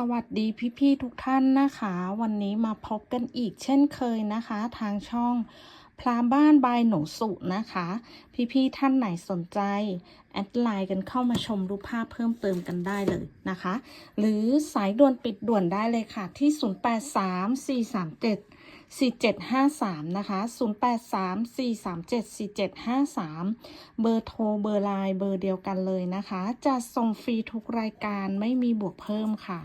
สวัสดีพี่ๆทุกท่านนะคะ วันนี้มาพบกันอีกเช่นเคยนะคะ ทางช่องพลาบ้านบายหนูสุนะคะ พี่ๆท่านไหนสนใจ แอดไลน์กันเข้ามาชมรูปภาพเพิ่มเติมกันได้เลยนะคะ หรือสายด่วนปิดด่วนได้เลยค่ะที่ 083437 4753 นะคะ 0834374753 เบอร์โทรเบอร์ไลน์เบอร์เดียวกันเลยนะคะ จะส่งฟรีทุกรายการไม่มีบวกเพิ่มค่ะ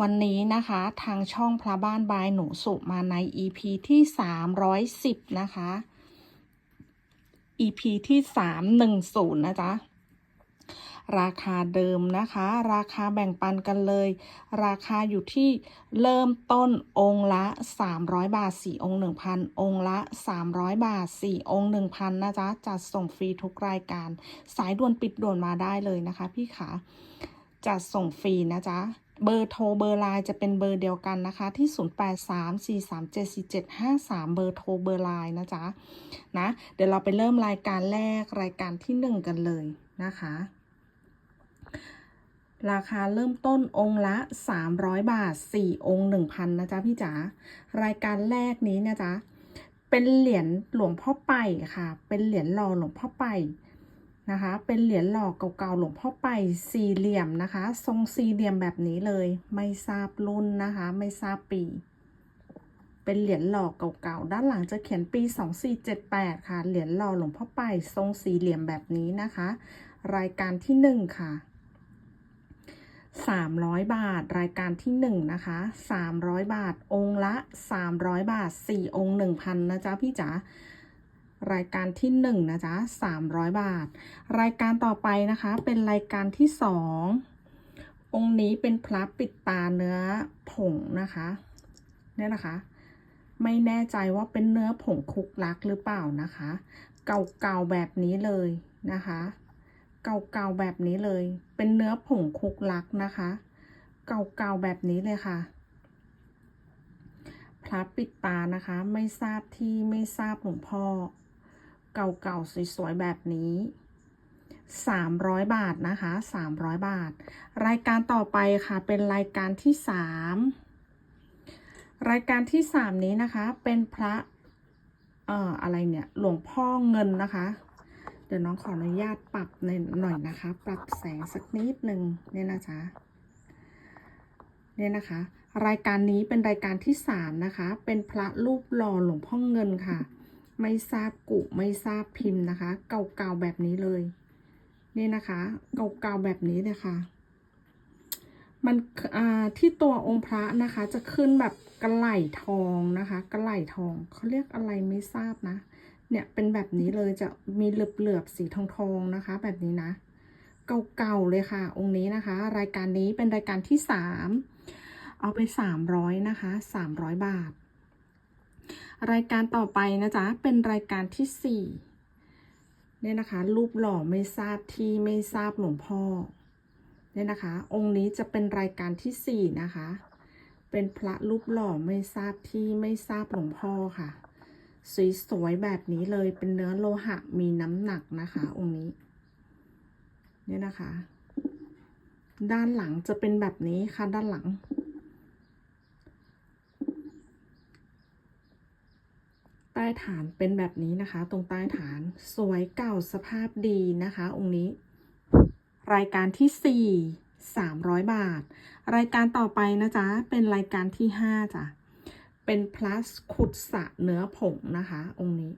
วันนี้นะคะทางช่องพระบ้านบายหนูสุมาใน EP ที่ 310 นะคะ EP ที่ 310 นะจ๊ะ ราคาเดิมนะคะ ราคาแบ่งปันกันเลย ราคาอยู่ที่เริ่มต้นองค์ละ 300 บาท 4 องค์ 1,000 องค์ละ 300 บาท 4 องค์ 1,000 นะจ๊ะ จัดส่งฟรีทุกรายการ สายด่วนปิดด่วนมาได้เลยนะคะ พี่ขาจัดส่งฟรีนะจ๊ะเบอร์โทรเบอร์ไลน์จะเป็นเบอร์เดียวกันนะคะ ที่ 0834374753 เบอร์โทรเบอร์ไลน์นะจ๊ะนะ เดี๋ยวเราไปเริ่มรายการแรกรายการที่ 1 กันเลยนะคะ ราคาเริ่มต้นองค์ละ 300 บาท 4 องค์ 1,000 นะจ๊ะพี่จ๋ารายการแรกนี้นะจ๊ะเป็นเหรียญหลวงพ่อไปค่ะ เป็นเหรียญหล่อหลวงพ่อไปนะคะ เป็นเหรียญหล่อเก่าๆหลวงพ่อไปสี่เหลี่ยมนะคะ ทรงสี่เหลี่ยมแบบนี้เลย ไม่ทราบรุ่นนะคะ ไม่ทราบปี เป็นเหรียญหล่อเก่าๆด้านหลังจะเขียนปี 2478 ค่ะ เหรียญหล่อหลวงพ่อไปทรงสี่เหลี่ยมแบบนี้นะคะ รายการที่หนึ่งค่ะ 300 บาท รายการที่1นะคะ300 บาท องค์ละ 300 บาท 4 องค์ 1,000นะจ๊ะพี่จ๋ารายการที่1นะจ๊ะ300 บาท รายการต่อไปนะคะเป็นรายการที่ 2 องค์นี้เป็นพระปิดตาเนื้อผงนะคะเนี่ยนะคะ ไม่แน่ใจว่าเป็นเนื้อผงคุกลักหรือเปล่านะคะ เก่าๆแบบนี้เลยนะคะ เก่าๆแบบนี้เลย เป็นเนื้อผงคุกลักนะคะ เก่าๆแบบนี้เลยค่ะ พระปิดตานะคะ ไม่ทราบที่ไม่ทราบหลวงพ่อ เก่าๆสวยๆแบบนี้ 300 บาทนะคะ 300 บาท รายการต่อไปค่ะเป็นรายการที่ 3 รายการที่ 3 นี้นะคะเป็นพระเอ่ออะไรเนี่ยหลวงพ่อเงินนะคะ เดี๋ยวน้องขออนุญาตปรับในหน่อยนะคะ ปรับแสงสักนิดหนึ่งเนี่ยนะจ๊ะเนี่ยนะคะ รายการนี้เป็นรายการที่สามนะคะ เป็นพระรูปหล่อหลวงพ่อเงินค่ะ ไม่ทราบกุไม่ทราบพิมพ์นะคะ เก่าๆแบบนี้เลยนี่นะคะ เก่าๆแบบนี้เลยค่ะมันที่ตัวองค์พระนะคะจะขึ้นแบบกระไหล่ทองนะคะ กระไหล่ทองเขาเรียกอะไรไม่ทราบนะ เนี่ยเป็นแบบนี้เลยจะมีเหลือบๆสีทองๆนะคะ แบบนี้นะ เก่าๆเลยค่ะ องค์นี้นะคะ รายการนี้เป็นรายการที่สามเอาไปสามร้อยนะคะสามร้อยบาท รายการต่อไปนะจ๊ะเป็นรายการที่สี่เนี่ยนะคะ รูปหล่อไม่ทราบที่ไม่ทราบหลวงพ่อเนี่ยนะคะ องค์นี้จะเป็นรายการที่สี่นะคะ เป็นพระรูปหล่อไม่ทราบที่ไม่ทราบหลวงพ่อค่ะ สวยๆแบบนี้เลยเป็นเนื้อโลหะมีน้ำหนักนะคะ องค์นี้ เนี่ยนะคะ ด้านหลังจะเป็นแบบนี้ค่ะด้านหลัง ใต้ฐานเป็นแบบนี้นะคะ ตรงใต้ฐานสวยเก่าสภาพดีนะคะ องค์นี้ รายการที่สี่สามร้อยบาท รายการต่อไปนะจ๊ะเป็นรายการที่ห้าจ้ะ เป็นพลัสขุดสะเนื้อผงนะคะ องค์นี้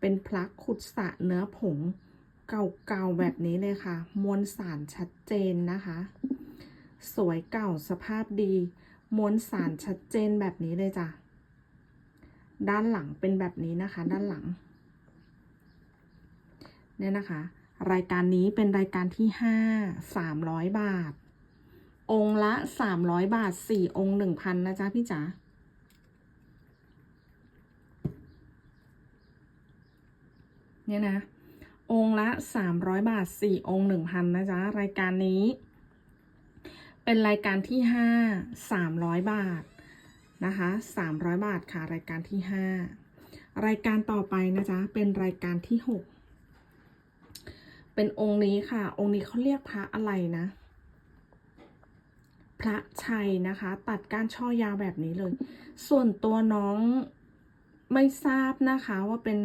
เป็นพลักขุดสะเนื้อผงเก่าๆแบบนี้เลยค่ะ มวลสารชัดเจนนะคะ สวยเก่าสภาพดี มวลสารชัดเจนแบบนี้เลยจ้ะ ด้านหลังเป็นแบบนี้นะคะ ด้านหลัง เนี่ยนะคะ รายการนี้เป็นรายการที่ห้าสามร้อยบาท องละสามร้อยบาทสี่องค์หนึ่งพันนะจ๊ะพี่จ๋า เนี่ยนะ องค์ละสามร้อยบาทสี่องค์หนึ่งพันนะจ๊ะ รายการนี้ เป็นรายการที่ห้าสามร้อยบาทนะคะสามร้อยบาทค่ะ รายการที่ห้ารายการต่อไปนะจ๊ะ เป็นรายการที่หกเป็นองค์นี้ค่ะ องค์นี้เขาเรียกพระอะไรนะ พระชัยนะคะ ตัดก้านช่อยาวแบบนี้เลย ส่วนตัวน้อง ไม่ทราบนะคะว่าเป็น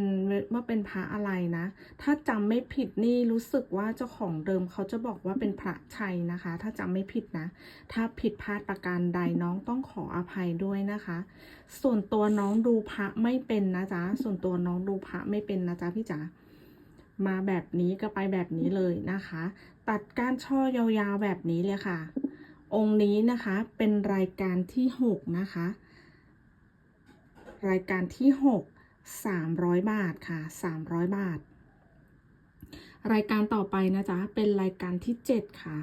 ว่าเป็นพระอะไรนะ ถ้าจำไม่ผิดนี่รู้สึกว่าเจ้าของเดิมเขาจะบอกว่าเป็นพระชัยนะคะ ถ้าจำไม่ผิดนะ ถ้าผิดพลาดประการใดน้องต้องขออภัยด้วยนะคะ ส่วนตัวน้องดูพระไม่เป็นนะจ๊ะส่วนตัวน้องดูพระไม่เป็นนะจ๊ะพี่จ๋ามาแบบนี้ก็ไปแบบนี้เลยนะคะ ตัดก้านช่อยาวๆแบบนี้เลยค่ะ องค์นี้นะคะเป็นรายการที่หกนะคะ รายการที่หกสามร้อยบาทค่ะสามร้อยบาท รายการต่อไปนะจ๊ะ เป็นรายการที่เจ็ดค่ะ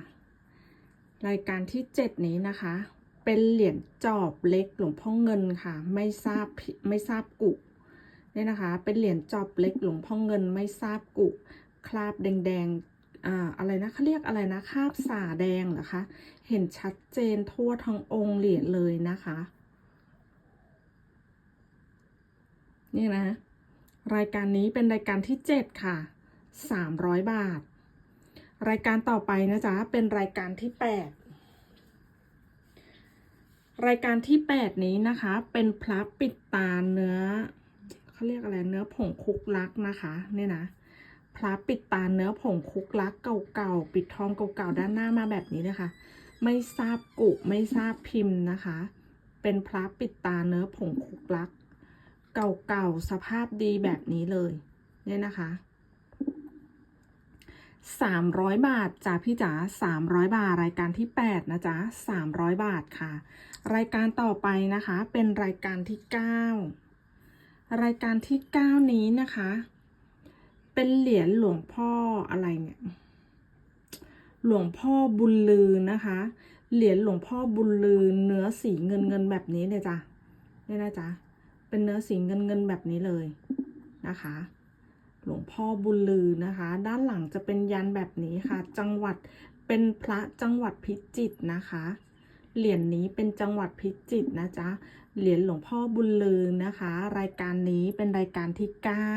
รายการที่เจ็ดนี้นะคะ เป็นเหรียญจอบเล็กหลวงพ่อเงินค่ะ ไม่ทราบไม่ทราบกุเนี่ยนะคะ เป็นเหรียญจอบเล็กหลวงพ่อเงินไม่ทราบกุคราบแดงๆอ่าอะไรนะเขาเรียกอะไรนะคราบสาแดงเหรอคะ เห็นชัดเจนทั่วทั้งองค์เหรียญเลยนะคะ นี่นะ รายการนี้เป็นรายการที่ 7 ค่ะ 300 บาท รายการต่อไปนะจ๊ะ เป็นรายการที่ 8 รายการที่ 8 นี้นะคะ เป็นพระปิดตาเนื้อเขาเรียกอะไรเนื้อผงคุกลักนะคะเนี่ยนะพระปิดตาเนื้อผงคุกลักเก่าๆปิดทองเก่าๆด้านหน้ามาแบบนี้เลยค่ะไม่ทราบกุไม่ทราบพิมพ์นะคะ เป็นพระปิดตาเนื้อผงคุกลัก เก่าๆ สภาพดีแบบนี้เลยเนี่ยนะคะสามร้อยบาทจ้ะพี่จ๋าสามร้อยบาทรายการที่แปดนะจ๊ะสามร้อยบาทค่ะ รายการต่อไปนะคะ เป็นรายการที่เก้ารายการที่เก้านี้นะคะ เป็นเหรียญหลวงพ่ออะไรเนี่ย หลวงพ่อบุญลือนะคะ เหรียญหลวงพ่อบุญลือเนื้อสีเงินเงินแบบนี้เลยจ้ะเนี่ยนะจ๊ะ เป็นเนื้อสีเงินเงินๆแบบนี้เลยนะคะ หลวงพ่อบุญลือนะคะ ด้านหลังจะเป็นยันแบบนี้ค่ะ จังหวัดเป็นพระจังหวัดพิจิตรนะคะ เหรียญนี้เป็นจังหวัดพิจิตรนะจ๊ะ เหรียญหลวงพ่อบุญลือนะคะ รายการนี้เป็นรายการที่เก้า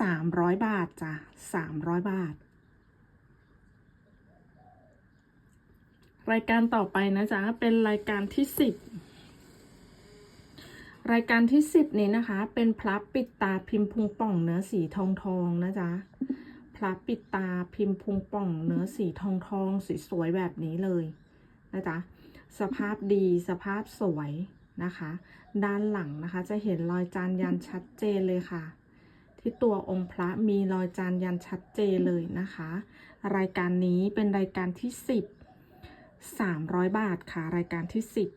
สามร้อยบาทจ้ะสามร้อยบาท รายการต่อไปนะจ๊ะ เป็นรายการที่สิบ รายการที่สิบนี้นะคะ เป็นพระปิดตาพิมพ์พุงป่องเนื้อสีทองทองนะจ๊ะพระปิดตาพิมพ์พุงป่องเนื้อสีทองทองสวยๆแบบนี้เลยนะจ๊ะสภาพดีสภาพสวยนะคะ ด้านหลังนะคะจะเห็นรอยจานยันชัดเจนเลยค่ะ ที่ตัวองค์พระมีรอยจานยันชัดเจนเลยนะคะ รายการนี้เป็นรายการที่สิบสามร้อยบาทค่ะ รายการที่สิบ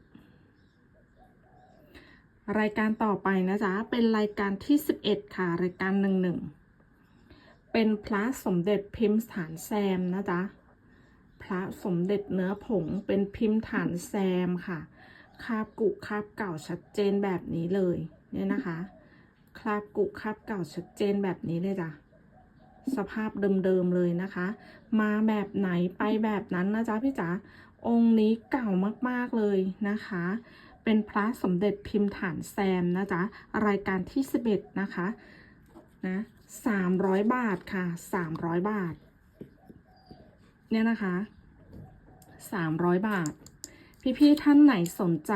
รายการต่อไปนะจ๊ะ เป็นรายการที่ 11 ค่ะ รายการหนึ่งหนึ่งเป็นพระสมเด็จพิมพ์ฐานแซมนะจ๊ะ พระสมเด็จเนื้อผงเป็นพิมพ์ฐานแซมค่ะ คาบกุคาบเก่าชัดเจนแบบนี้เลยเนี่ยนะคะ คาบกุคาบเก่าชัดเจนแบบนี้เลยจ้ะ สภาพเดิมๆเลยนะคะ มาแบบไหนไปแบบนั้นนะจ๊ะพี่จ๋า องค์นี้เก่ามากๆเลยนะคะ เป็นพระสมเด็จพิมพ์ฐานแซมนะจ๊ะ รายการที่ 11 นะคะ นะ300บาทค่ะ300บาท เนี่ยนะคะ300บาท พี่ๆท่านไหนสนใจ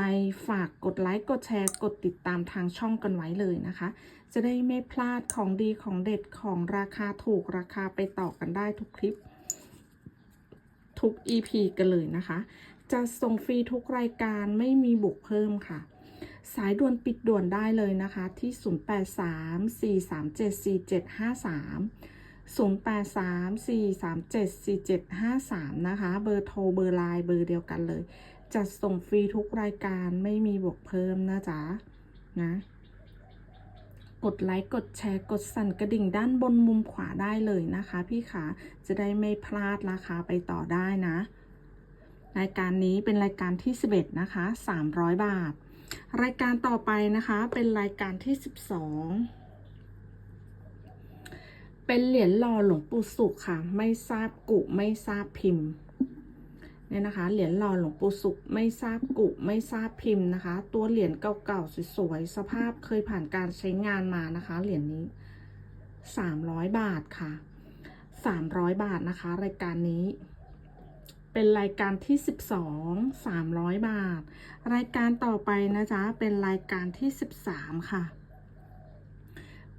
ฝากกดไลค์ กดแชร์ กดติดตามทางช่องกันไว้เลยนะคะ จะได้ไม่พลาดของดีของเด็ดของราคาถูกราคาไปต่อกันได้ทุกคลิป ทุก EP กันเลยนะคะ จะส่งฟรีทุกรายการไม่มีบุกเพิ่มค่ะ สายด่วนปิดด่วนได้เลยนะคะ ที่ 0834374753นะคะ เบอร์โทรเบอร์ไลน์เบอร์เดียวกันเลยจะส่งฟรีทุกรายการไม่มีบวกเพิ่มนะจ๊ะ นะ กดไลค์ กดแชร์ กดสั่นกระดิ่งด้านบนมุมขวาได้เลยนะคะ พี่ขาจะได้ไม่พลาดราคาไปต่อได้นะ รายการนี้เป็นรายการที่ 11 นะคะ 300 บาท รายการต่อไปนะคะเป็นรายการที่ 12 เป็นเหรียญหล่อหลวงปู่สุขค่ะ ไม่ทราบกุไม่ทราบพิมพ์เนี่ยนะคะเหรียญหล่อหลวงปู่สุขไม่ทราบกุไม่ทราบพิมพ์นะคะ ตัวเหรียญเก่าๆสวยๆสภาพเคยผ่านการใช้งานมานะคะเหรียญนี้ 300 บาทค่ะ 300 บาทนะคะ รายการนี้ เป็นรายการที่ 12 300 บาท รายการต่อไปนะจ๊ะ เป็นรายการที่ 13 ค่ะ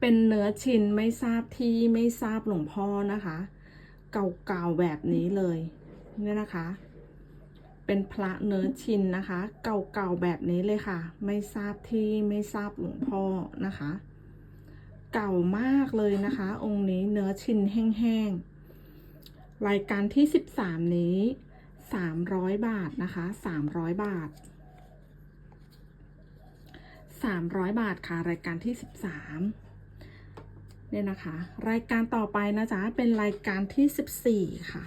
เป็นเนื้อชิ้นไม่ทราบที่ไม่ทราบหลวงพ่อนะคะ เก่าๆแบบนี้เลยเนี่ยนะคะ เป็นพระเนื้อชิ้นนะคะ เก่าๆแบบนี้เลยค่ะ ไม่ทราบที่ไม่ทราบหลวงพ่อนะคะ เก่ามากเลยนะคะ องค์นี้เนื้อชิ้นแห้งๆรายการที่ 13 นี้ 300บาทนะคะ300บาท300บาทค่ะ รายการที่13เนี่ยนะคะ รายการต่อไปนะจ๊ะเป็นรายการที่14ค่ะ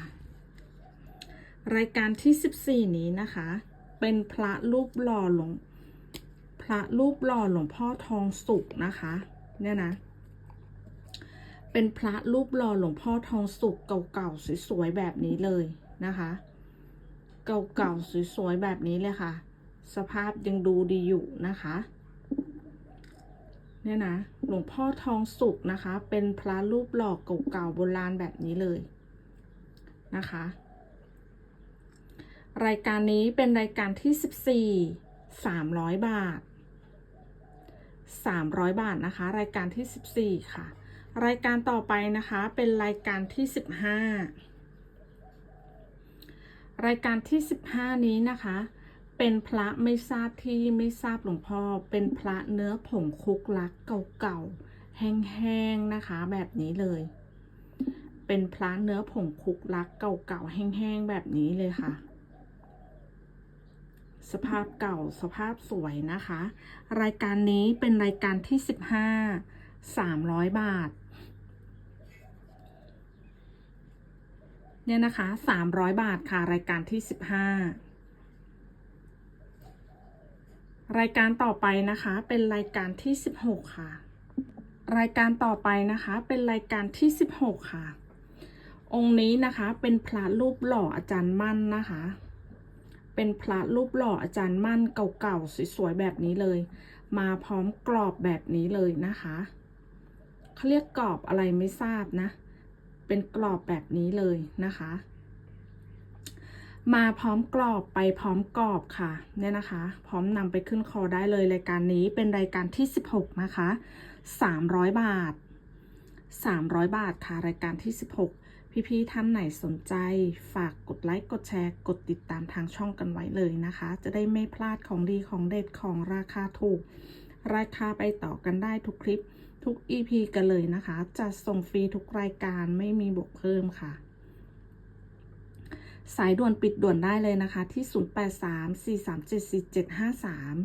รายการที่14นี้นะคะ เป็นพระรูปหล่อหลวงพระรูปหล่อหลวงพ่อทองสุกนะคะ เนี่ยนะเป็นพระรูปหล่อหลวงพ่อทองสุกเก่าๆสวยๆแบบนี้เลยนะคะ เก่าๆสวยๆแบบนี้เลยค่ะ สภาพยังดูดีอยู่นะคะ เนี่ยนะหลวงพ่อทองสุกนะคะ เป็นพระรูปหล่อเก่าๆโบราณแบบนี้เลยนะคะ รายการนี้เป็นรายการที่ 14 300 บาท 300 บาทนะคะ รายการที่ 14 ค่ะ รายการต่อไปนะคะเป็นรายการที่ 15 รายการที่ 15 นี้นะคะ เป็นพระไม่ทราบที่ไม่ทราบหลวงพ่อ เป็นพระเนื้อผงคุกลักเก่าๆแห้งๆนะคะ แบบนี้เลย เป็นพระเนื้อผงคุกลักเก่าๆแห้งๆแบบนี้เลยค่ะ สภาพเก่าสภาพสวยนะคะ รายการนี้เป็นรายการที่ 15 300 บาท เนี่ยนะคะ300บาทค่ะรายการที่15รายการต่อไปนะคะเป็นรายการที่16ค่ะ รายการต่อไปนะคะเป็นรายการที่16ค่ะ องค์นี้นะคะเป็นพระรูปหล่ออาจารย์มั่นนะคะ เป็นพระรูปหล่ออาจารย์มั่นเก่าๆสวยๆแบบนี้เลย มาพร้อมกรอบแบบนี้เลยนะคะเขาเรียกกรอบอะไรไม่ทราบนะ เป็นกรอบแบบนี้เลยนะคะ มาพร้อมกรอบไปพร้อมกรอบค่ะเนี่ยนะคะ พร้อมนำไปขึ้นคอได้เลยรายการนี้เป็นรายการที่ 16 นะคะ 300 บาท 300 บาทค่ะรายการที่ 16พี่ๆท่านไหนสนใจฝากกดไลค์ กดแชร์ กดติดตามทางช่องกันไว้เลยนะคะ จะได้ไม่พลาดของดีของเด็ดของราคาถูก ราคาไปต่อกันได้ทุกคลิป ทุก EP กันเลยนะคะจะส่งฟรีทุกรายการไม่มีบวกเพิ่มค่ะ สายด่วนปิดด่วนได้เลยนะคะที่ 0834375453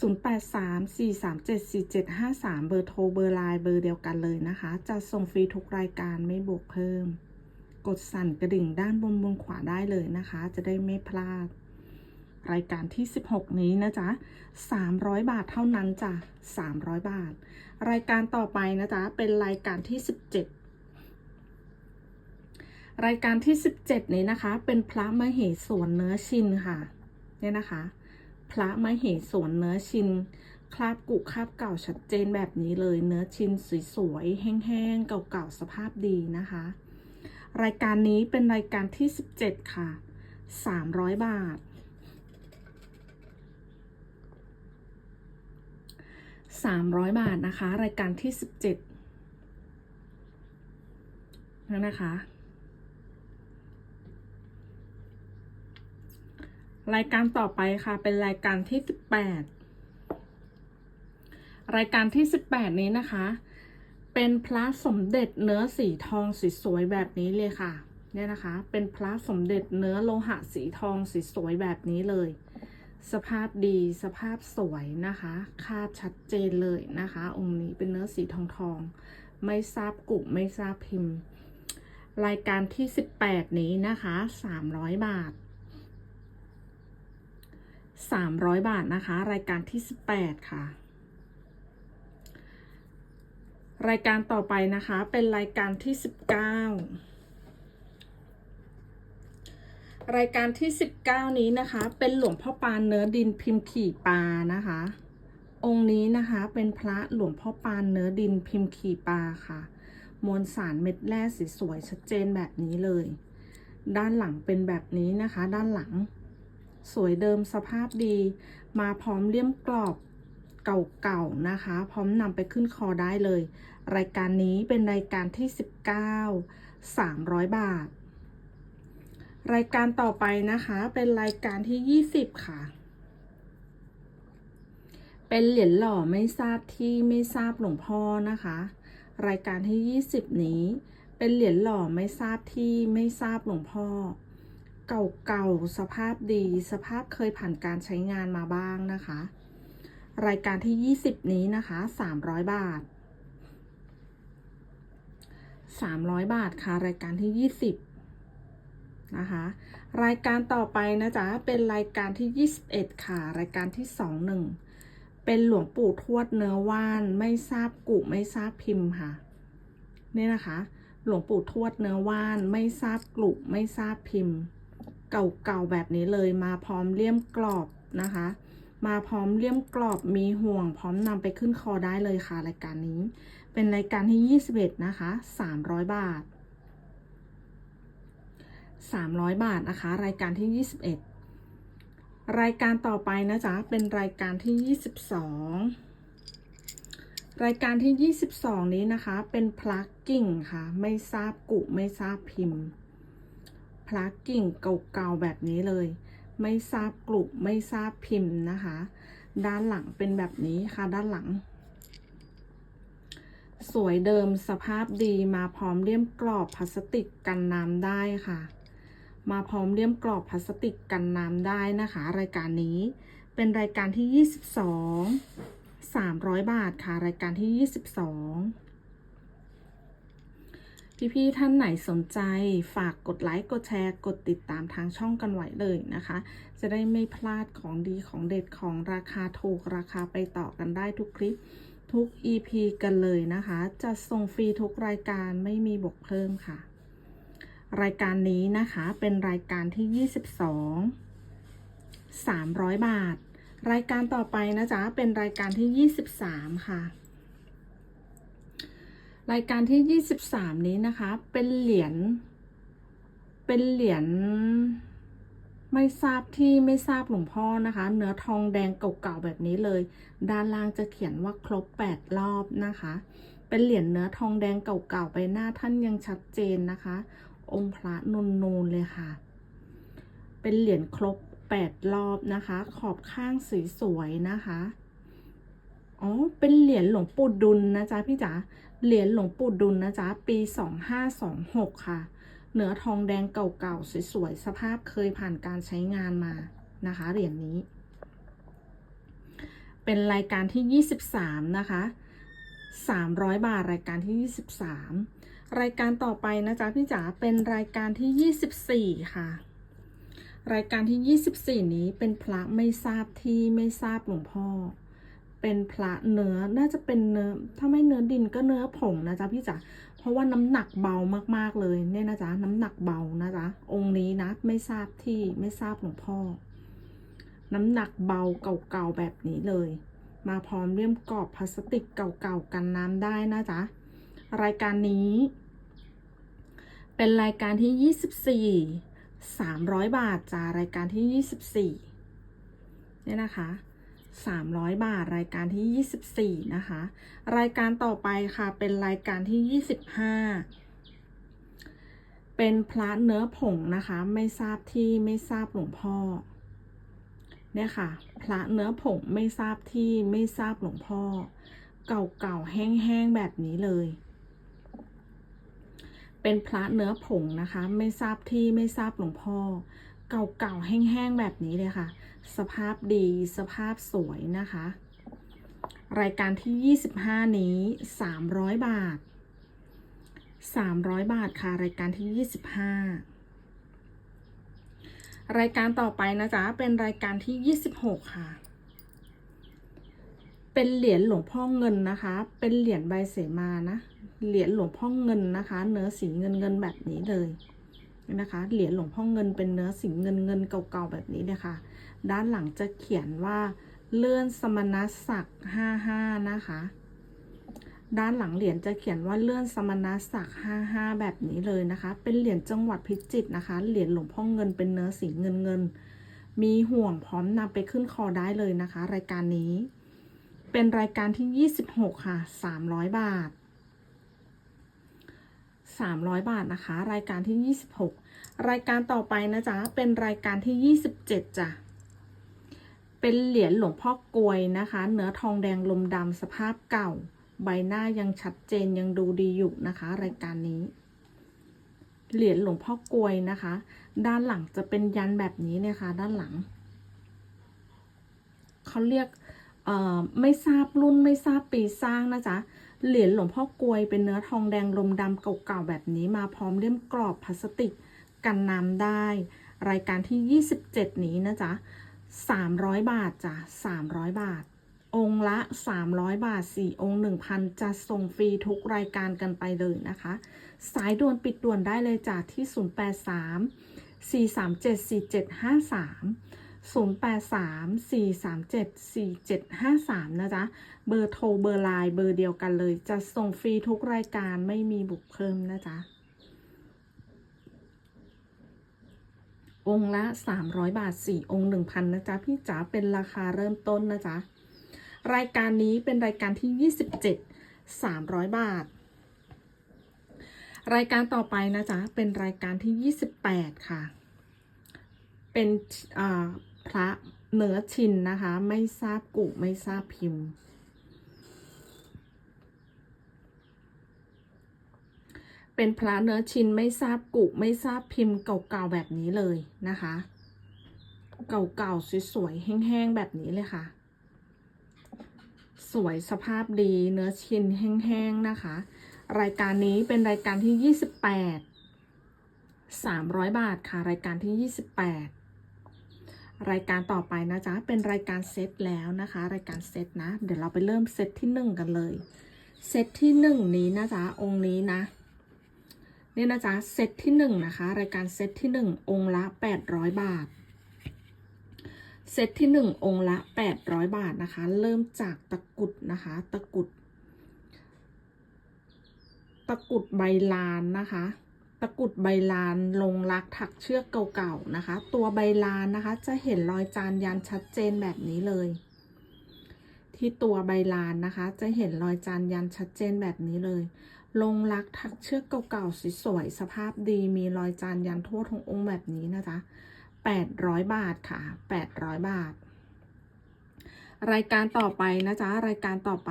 0834374753 เบอร์โทรเบอร์ไลน์เบอร์เดียวกันเลยนะคะจะส่งฟรีทุกรายการไม่บวกเพิ่ม กดสั่นกระดิ่งด้านบนบนขวาได้เลยนะคะ จะได้ไม่พลาด รายการที่ 16 นี้นะจ๊ะ 300 บาทเท่านั้นจ้ะ 300 บาท รายการต่อไปนะจ๊ะ เป็นรายการที่ 17 รายการที่ 17 นี้นะคะ เป็นพระมเหสวนเนื้อชินค่ะ เนี่ยนะคะ พระมเหสวนเนื้อชิน คราบกุคราบเก่าชัดเจนแบบนี้เลย เนื้อชินสวยๆ แห้งๆ เก่าๆ สภาพดีนะคะ รายการนี้เป็นรายการที่ 17 ค่ะ 300 บาท 300 บาทนะคะ รายการที่ 17นั่นนะคะ รายการต่อไปค่ะ เป็นรายการที่ 18 รายการที่ 18 นี้นะคะ เป็นพระสมเด็จเนื้อสีทองสีสวยแบบนี้เลยค่ะ เนี่ยนะคะ เป็นพระสมเด็จเนื้อโลหะสีทองสีสวยแบบนี้เลย สภาพดีสภาพสวยนะคะคาดชัดเจนเลยนะคะ องค์นี้เป็นเนื้อสีทองทองไม่ทราบกุไม่ทราบพิมพ์ รายการที่ 18 นี้นะคะ300 บาท 300 บาทนะคะ รายการที่ 18 ค่ะ รายการต่อไปนะคะเป็นรายการที่ 19 รายการที่ 19 นี้นะคะ เป็นหลวงพ่อปานเนื้อดินพิมพ์ขี่ปานะคะ องค์นี้นะคะเป็นพระหลวงพ่อปานเนื้อดินพิมพ์ขี่ปาค่ะ มวลสารเม็ดแร่สีสวยชัดเจนแบบนี้เลย ด้านหลังเป็นแบบนี้นะคะ ด้านหลัง สวยเดิมสภาพดี มาพร้อมเลี่ยมกรอบเก่าๆนะคะ พร้อมนำไปขึ้นคอได้เลย รายการนี้เป็นรายการที่ 19 300 บาท รายการต่อไปนะคะ เป็นรายการที่ 20 ค่ะ เป็นเหรียญหล่อไม่ทราบที่ไม่ทราบหลวงพ่อนะคะ รายการที่ 20 นี้ เป็นเหรียญหล่อไม่ทราบที่ไม่ทราบหลวงพ่อ เก่าๆสภาพดี สภาพเคยผ่านการใช้งานมาบ้างนะคะ รายการที่ 20 นี้นะคะ 300 บาท 300 บาทค่ะ รายการที่ 20 นะคะ รายการต่อไปนะจ๊ะ เป็นรายการที่ 21 ค่ะ รายการที่ 21 เป็นหลวงปู่ทวดเนื้อว่าน ไม่ทราบกุไม่ทราบพิมพ์ค่ะ นี่นะคะ หลวงปู่ทวดเนื้อว่าน ไม่ทราบกลุไม่ทราบพิมพ์ เก่าๆแบบนี้เลยมาพร้อมเลี่ยมกรอบนะคะ มาพร้อมเลี่ยมกรอบมีห่วง พร้อมนำไปขึ้นคอได้เลยค่ะ รายการนี้ เป็นรายการที่ 21 นะคะ 300 บาท 300 บาทนะคะ รายการที่ 21 รายการต่อไปนะจ๊ะเป็นรายการที่ 22 รายการที่ 22 นี้นะคะ เป็นพลักกิ่งค่ะ ไม่ทราบกุไม่ทราบพิมพ์พลักกิ่งเก่าๆแบบนี้เลย ไม่ทราบกลุ่มไม่ทราบพิมพ์นะคะ ด้านหลังเป็นแบบนี้ค่ะด้านหลัง สวยเดิมสภาพดีมาพร้อมเลี่ยมกรอบพลาสติกกันน้ำได้ค่ะ มาพร้อมเลี่ยมกรอบพลาสติกกันน้ำได้นะคะ รายการนี้เป็นรายการที่ 22 300 บาทค่ะ รายการที่ 22 พี่ๆท่านไหนสนใจฝากกดไลค์กดแชร์ กดติดตามทางช่องกันไว้เลยนะคะ จะได้ไม่พลาดของดีของเด็ดของราคาถูกราคาไปต่อกันได้ทุกคลิปทุก EP กันเลยนะคะ จะส่งฟรีทุกรายการไม่มีบวกเพิ่มค่ะ รายการนี้นะคะเป็นรายการที่ 22 300 บาท รายการต่อไปนะจ๊ะเป็นรายการที่ 23 ค่ะ รายการที่ 23 นี้นะคะ เป็นเหรียญเป็นเหรียญไม่ทราบที่ไม่ทราบหลวงพ่อนะคะ เนื้อทองแดงเก่าๆแบบนี้เลย ด้านล่างจะเขียนว่าครบ 8 รอบนะคะ เป็นเหรียญเนื้อทองแดงเก่าๆไปหน้าท่านยังชัดเจนนะคะ องค์พระนูนๆเลยค่ะ เป็นเหรียญครบ8รอบนะคะ ขอบข้างสีสวยนะคะอ๋อเป็นเหรียญหลวงปู่ดุลนะจ๊ะพี่จ๋าเหรียญหลวงปู่ดุลนะจ๊ะปี2526ค่ะ เนื้อทองแดงเก่าๆสวยๆสภาพเคยผ่านการใช้งานมานะคะ เหรียญนี้ เป็นรายการที่23นะคะ300บาทรายการที่23 รายการต่อไปนะจ๊ะพี่จ๋าเป็นรายการที่ 24 ค่ะ รายการที่ 24 นี้เป็นพระไม่ทราบที่ไม่ทราบหลวงพ่อ เป็นพระเนื้อน่าจะเป็นเนื้อถ้าไม่เนื้อดินก็เนื้อผงนะจ๊ะพี่จ๋าเพราะว่าน้ำหนักเบามากๆเลยเนี่ยนะจ๊ะน้ำหนักเบานะจ๊ะองค์นี้นะไม่ทราบที่ไม่ทราบหลวงพ่อ น้ำหนักเบาเก่าๆแบบนี้เลย มาพร้อมเลี่ยมกรอบพลาสติกเก่าๆกันน้ำได้นะจ๊ะ รายการนี้ เป็นรายการที่ 24 300 บาทจ้ารายการที่ 24เนี่ยนะคะ300 บาทรายการที่ 24 นะคะ รายการต่อไปค่ะเป็นรายการที่ 25 เป็นพระเนื้อผงนะคะ ไม่ทราบที่ไม่ทราบหลวงพ่อเนี่ยค่ะ พระเนื้อผงไม่ทราบที่ไม่ทราบหลวงพ่อ เก่าๆแห้งๆแบบนี้เลย เป็นพระเนื้อผงนะคะ ไม่ทราบที่ไม่ทราบหลวงพ่อ เก่าๆแห้งๆแบบนี้เลยค่ะ สภาพดีสภาพสวยนะคะ รายการที่ 25 นี้ 300 บาท 300 บาทค่ะ รายการที่ 25 รายการต่อไปนะจ๊ะ เป็นรายการที่ 26 ค่ะ เป็นเหรียญหลวงพ่อเงินนะคะ เป็นเหรียญใบเสมานะ เหรียญหลวงพ่อเงินนะคะ เนื้อสีเงินเงินแบบนี้เลยนะคะ เหรียญหลวงพ่อเงินเป็นเนื้อสีเงินเงินเก่าๆแบบนี้เลยค่ะด้านหลังจะเขียนว่าเลื่อนสมณศักดิ์55นะคะ ด้านหลังเหรียญจะเขียนว่าเลื่อนสมณศักดิ์55แบบนี้เลยนะคะ เป็นเหรียญจังหวัดพิจิตรนะคะ เหรียญหลวงพ่อเงินเป็นเนื้อสีเงินเงิน มีห่วงพร้อมนำไปขึ้นคอได้เลยนะคะ รายการนี้ เป็นรายการที่ 26 ค่ะ 300 บาท 300 บาทนะคะ รายการที่ 26 รายการต่อไปนะจ๊ะ เป็นรายการที่ 27จ้ะ เป็นเหรียญหลวงพ่อกวยนะคะ เนื้อทองแดงลมดำสภาพเก่า ใบหน้ายังชัดเจนยังดูดีอยู่นะคะ รายการนี้ เหรียญหลวงพ่อกวยนะคะ ด้านหลังจะเป็นยันแบบนี้เนี่ยค่ะ ด้านหลัง เขาเรียกไม่ทราบรุ่นไม่ทราบปีสร้างนะจ๊ะ เหรียญหลวงพ่อกลวยเป็นเนื้อทองแดงลมดำเก่าๆแบบนี้มาพร้อมเล่มกรอบพลาสติกกันน้ำได้ รายการที่ 27 นี้นะจ๊ะ 300 บาทจ้ะ300 บาท องค์ละ 300 บาท 4 องค์ 1,000 จะส่งฟรีทุกรายการกันไปเลยนะคะ สายด่วนปิดด่วนได้เลยจ้ะที่ 083 437 4753 0834374753 นะจ๊ะ เบอร์โทรเบอร์ไลน์เบอร์เดียวกันเลย จะส่งฟรีทุกรายการไม่มีบุกเพิ่มนะจ๊ะ องค์ละ 300 บาท 4 องค์ 1,000 นะจ๊ะ พี่จ๋าเป็นราคาเริ่มต้นนะจ๊ะ รายการนี้เป็นรายการที่ 27 300 บาทรายการต่อไปนะจ๊ะ เป็นรายการที่ 28 ค่ะ เป็นอ่า พระเนื้อชินนะคะ ไม่ทราบกุไม่ทราบพิมพ์ เป็นพระเนื้อชินไม่ทราบกุไม่ทราบพิมพ์เก่าๆแบบนี้เลยนะคะ เก่าๆสวยๆแห้งๆแบบนี้เลยค่ะ สวยสภาพดีเนื้อชินแห้งๆนะคะ รายการนี้เป็นรายการที่ 28 300 บาทค่ะ รายการที่ 28 รายการต่อไปนะจ๊ะ เป็นรายการเซตแล้วนะคะ รายการเซตนะ เดี๋ยวเราไปเริ่มเซตที่1กันเลย เซตที่1นี้นะจ๊ะ องค์นี้นะนี่นะจ๊ะ เซตที่1นะคะ รายการเซตที่1องค์ละ800บาท เซตที่1องค์ละ800บาทนะคะ เริ่มจากตะกุดนะคะ ตะกุด ตะกุดใบลานนะคะ ตะกุดใบลานลงรักถักเชือกเก่าๆนะคะ ตัวใบลานนะคะ จะเห็นรอยจานยันชัดเจนแบบนี้เลย ที่ตัวใบลานนะคะ จะเห็นรอยจานยันชัดเจนแบบนี้เลย ลงรักถักเชือกเก่าๆสวยๆสภาพดีมีรอยจานยันทั่วทั้งองค์แบบนี้นะจ๊ะ800 บาทค่ะ 800 บาท รายการต่อไปนะจ๊ะรายการต่อไป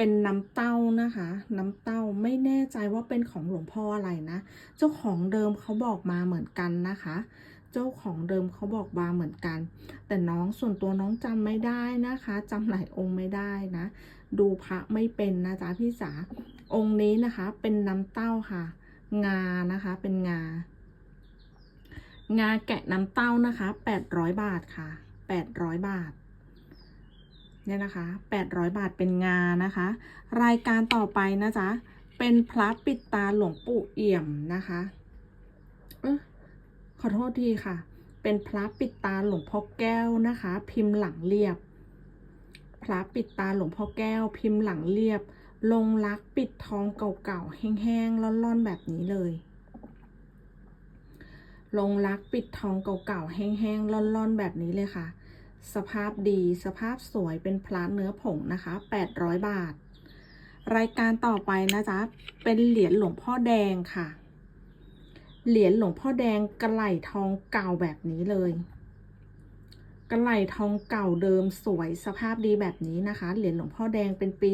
เป็นน้ำเต้านะคะ น้ำเต้าไม่แน่ใจว่าเป็นของหลวงพ่ออะไรนะ เจ้าของเดิมเขาบอกมาเหมือนกันนะคะ เจ้าของเดิมเขาบอกมาเหมือนกัน แต่น้องส่วนตัวน้องจำไม่ได้นะคะจำหลายองค์ไม่ได้นะ ดูพระไม่เป็นนะจ๊ะพี่จ๋าองค์นี้นะคะ เป็นน้ำเต้าค่ะ งานะคะ เป็นงา งาแกะน้ำเต้านะคะ 800 บาทค่ะ 800 บาท เนี่ยนะคะ 800 บาทเป็นงานะคะ รายการต่อไปนะจ๊ะ เป็นพระปิดตาหลวงปู่เอี่ยมนะคะเออขอโทษทีค่ะ เป็นพระปิดตาหลวงพ่อแก้วนะคะ พิมพ์หลังเรียบ พระปิดตาหลวงพ่อแก้ว พิมพ์หลังเรียบ ลงรักปิดทองเก่าๆ แห้งๆร่อนๆแบบนี้เลย ลงรักปิดทองเก่าๆ แห้งๆร่อนๆแบบนี้เลยค่ะ สภาพดีสภาพสวยเป็นพระเนื้อผงนะคะ 800 บาท รายการต่อไปนะจ๊ะ เป็นเหรียญหลวงพ่อแดงค่ะ เหรียญหลวงพ่อแดงกระไหลทองเก่าแบบนี้เลย กระไหลทองเก่าเดิมสวยสภาพดีแบบนี้นะคะ เหรียญหลวงพ่อแดงเป็นปี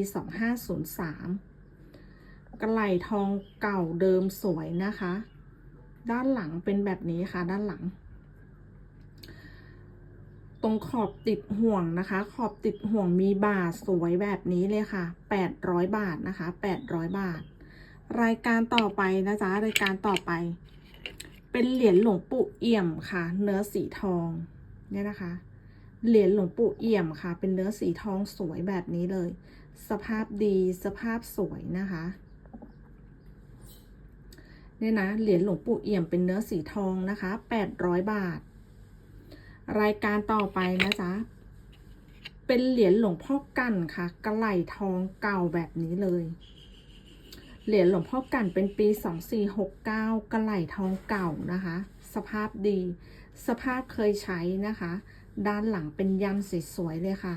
2503 กระไหลทองเก่าเดิมสวยนะคะ ด้านหลังเป็นแบบนี้ค่ะ ด้านหลัง ตรงขอบติดห่วงนะคะ ขอบติดห่วงมีบาทสวยแบบนี้เลยค่ะ 800 บาทนะคะ800 บาท รายการต่อไปนะจ๊ะรายการต่อไป เป็นเหรียญหลวงปู่เอี่ยมค่ะ เนื้อสีทองเนี่ยนะคะ เหรียญหลวงปู่เอี่ยมค่ะ เป็นเนื้อสีทองสวยแบบนี้เลย สภาพดีสภาพสวยนะคะเนี่ยนะเหรียญหลวงปู่เอี่ยมเป็นเนื้อสีทองนะคะ 800 บาท รายการต่อไปนะจ๊ะ เป็นเหรียญหลวงพ่อกันค่ะ กระไหลทองเก่าแบบนี้เลย เหรียญหลวงพ่อกันเป็นปี 2469 กระไหลทองเก่านะคะ สภาพดี สภาพเคยใช้นะคะ ด้านหลังเป็นยันสวยๆเลยค่ะ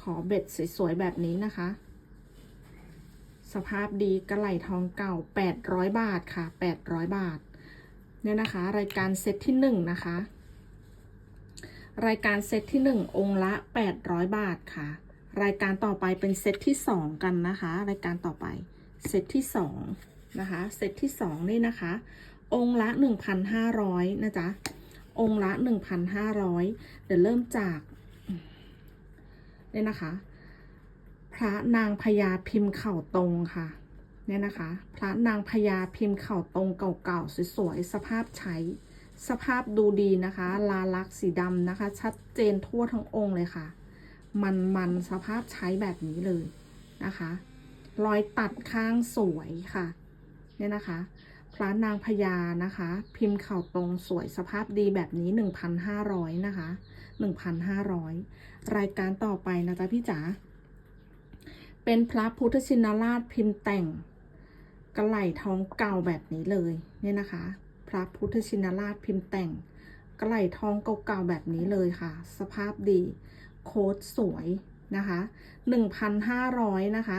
ขอเบ็ดสวยๆแบบนี้นะคะ สภาพดีกระไหลทองเก่า 800 บาทค่ะ 800 บาทเนี่ยนะคะ รายการเซตที่ 1 นะคะ รายการเซตที่ 1 องค์ละ 800 บาทค่ะ รายการต่อไปเป็นเซตที่ 2 กันนะคะ รายการต่อไปเซตที่ 2 นะคะ เซตที่ 2 นี่นะคะ องค์ละ 1,500 นะจ๊ะ องค์ละ 1,500 เดี๋ยวเริ่มจากเนี่ยนะคะ พระนางพญาพิมพ์เข่าตรงค่ะเนี่ยนะคะ พระนางพญาพิมพ์เข่าตรงเก่าๆสวยๆสภาพใช้ สภาพดูดีนะคะ ลาลักษีดำนะคะ ชัดเจนทั่วทั้งองค์เลยค่ะ มันมันสภาพใช้แบบนี้เลยนะคะ รอยตัดข้างสวยค่ะ เนี่ยนะคะ พระนางพญานะคะ พิมพ์เข่าตรงสวยสภาพดีแบบนี้ 1,500 นะคะ 1,500 รายการต่อไปนะจ๊ะพี่จ๋า เป็นพระพุทธชินราชพิมพ์แต่งกระไหลทองเก่าแบบนี้เลย เนี่ยนะคะ พระพุทธชินราชพิมพ์แต่งกระไหลทองเก่าๆแบบนี้เลยค่ะ สภาพดี โค้ดสวยนะคะ1,500นะคะ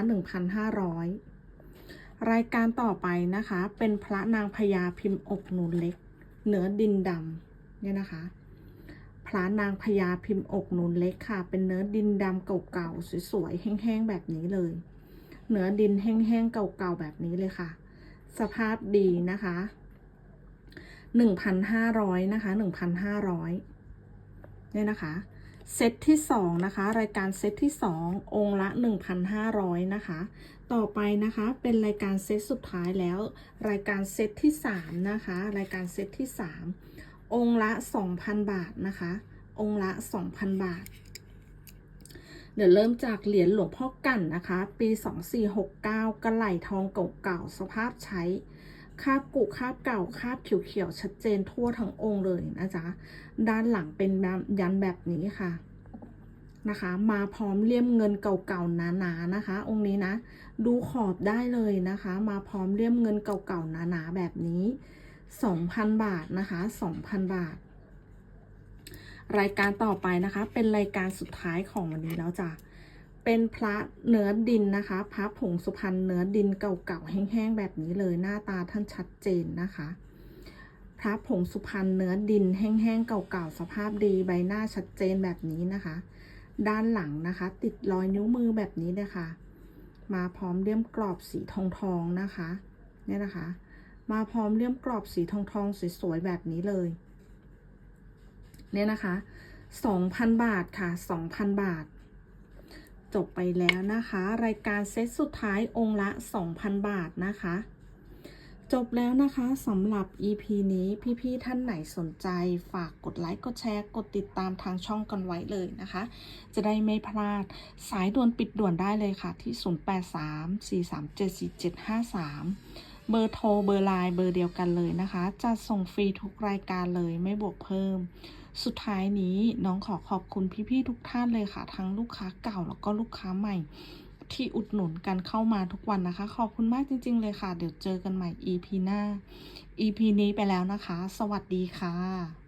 1,500 รายการต่อไปนะคะ เป็นพระนางพญาพิมพ์อกนูนเล็กเนื้อดินดำเนี่ยนะคะ พระนางพญาพิมพ์อกนูนเล็กค่ะ เป็นเนื้อดินดำเก่าๆสวยๆแห้งๆแบบนี้เลยเนื้อดินแห้งๆเก่าๆแบบนี้เลยค่ะ สภาพดีนะคะ 1,500 นะคะ 1,500เนี่ยนะคะ เซตที่ 2 นะคะ รายการเซตที่ 2 องค์ละ 1,500 นะคะ ต่อไปนะคะเป็นรายการเซตสุดท้ายแล้ว รายการเซตที่ 3 นะคะ รายการเซตที่ 3 องค์ละ 2,000 บาทนะคะ องค์ละ 2,000 บาท เดี๋ยวเริ่มจากเหรียญหลวงพ่อกั่นนะคะ ปี 2469 กระไหลทองเก่าๆสภาพใช้ คาบกุคาบเก่าคาบเขียวๆชัดเจนทั่วทั้งองค์เลยนะจ๊ะด้านหลังเป็นยันแบบนี้ค่ะนะคะ มาพร้อมเลี่ยมเงินเก่าๆหนาๆนะคะ องค์นี้นะ ดูขอบได้เลยนะคะ มาพร้อมเลี่ยมเงินเก่าๆหนาๆแบบนี้ 2,000 บาทนะคะ2,000 บาท รายการต่อไปนะคะ เป็นรายการสุดท้ายของวันนี้แล้วจ้ะ เป็นพระเนื้อดินนะคะ พระผงสุพรรณเนื้อดินเก่าๆแห้งๆแบบนี้เลยหน้าตาท่านชัดเจนนะคะ พระผงสุพรรณเนื้อดินแห้งๆเก่าๆสภาพดีใบหน้าชัดเจนแบบนี้นะคะ ด้านหลังนะคะ ติดรอยนิ้วมือแบบนี้เลยค่ะ มาพร้อมเลี่ยมกรอบสีทองทองๆนะคะเนี่ยนะคะ มาพร้อมเลี่ยมกรอบสีทองทองๆสวยๆแบบนี้เลยเนี่ยนะคะ 2,000 บาทค่ะ 2,000 บาท จบไปแล้วนะคะ รายการเซตสุดท้ายองค์ละ 2,000 บาทนะคะ จบแล้วนะคะสำหรับ EP นี้พี่ๆท่านไหนสนใจฝากกดไลค์กดแชร์กดติดตามทางช่องกันไว้เลยนะคะ จะได้ไม่พลาดสายด่วนปิดด่วนได้เลยค่ะ ที่ 0834374753เบอร์โทรเบอร์ไลน์เบอร์เดียวกันเลยนะคะ จะส่งฟรีทุกรายการเลยไม่บวกเพิ่ม สุดท้ายนี้น้องขอขอบคุณพี่ๆทุกท่านเลยค่ะ ทั้งลูกค้าเก่าแล้วก็ลูกค้าใหม่ ที่อุดหนุนกันเข้ามาทุกวันนะคะ ขอบคุณมากจริง ๆ เลยค่ะ เดี๋ยวเจอกันใหม่ EP หน้า EP นี้ไปแล้วนะคะ สวัสดีค่ะ